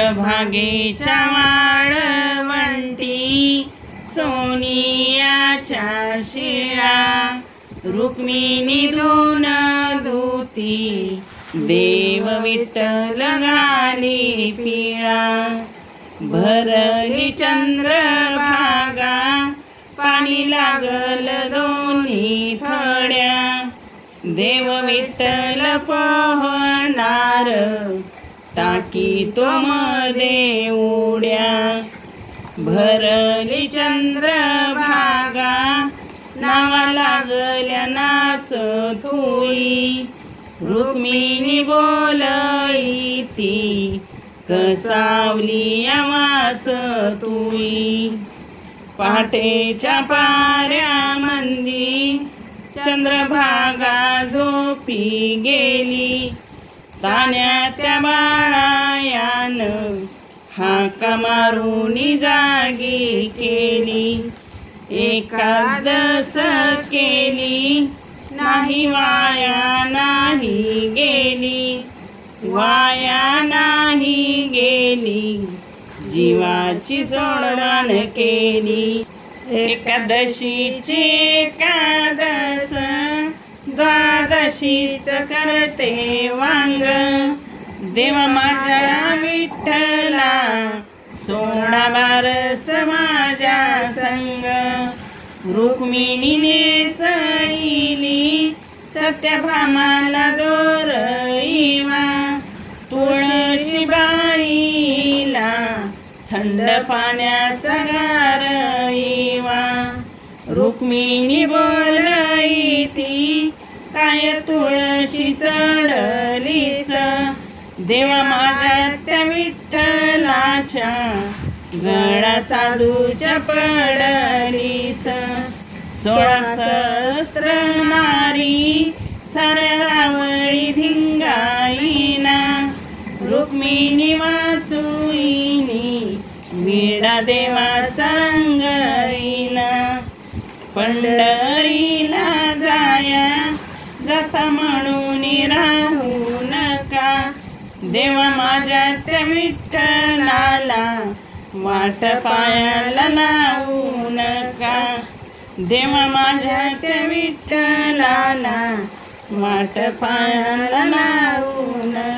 भागेच्या वाळवंटी सोनियाच्या शिळा रुक्मिणी दोन दूती देव विठ्ठल गाली पिळा. भरली चंद्रभागा पाणी लागल दोन्ही थड्या. देव विठ्ठल पोहणार टाकी तो मध्ये उड्या. भरली चंद्रभागा नावा लागल्या नाच तुई रुक्मिणी बोलई ती कसावली आवाच तुई पहाटेच्या पाऱ्या मंदी चंद्रभागा झोपी गेली. तान्याच्या बाळायान हाका मारून जागी केली. एकादस केली. नाही वाया नाही गेली. वाया नाही गेली. जीवाची सोडवण केली. एकादशीची एकादशी द्वादशीच करते वांग. देव माझ्या विठ्ठला सोळा बार समाजा संग. रुक्मिणीने सैली सत्यभामाला दोरईवा. तुळशीबाईला थंड पाण्याचा गारईवा. रुक्मिणी बोलई ती काय तुळशी चढलीस? देवा माझ्या त्या विठ्ठलाच्या गळा साधूच्या पडलीस. सोळा सहस्र मारी सरावळी धिंगाईना रुक्मिणी वाचुईनी विडा देवाचा रंगाईना पंढरी जाता म्हणून राहू नका. देवा माझ्या त्या विठ्ठलाला वाट पायाला लावू नका. देवा माझ्या त्या विठ्ठलाला वाट पायाला लावू नका.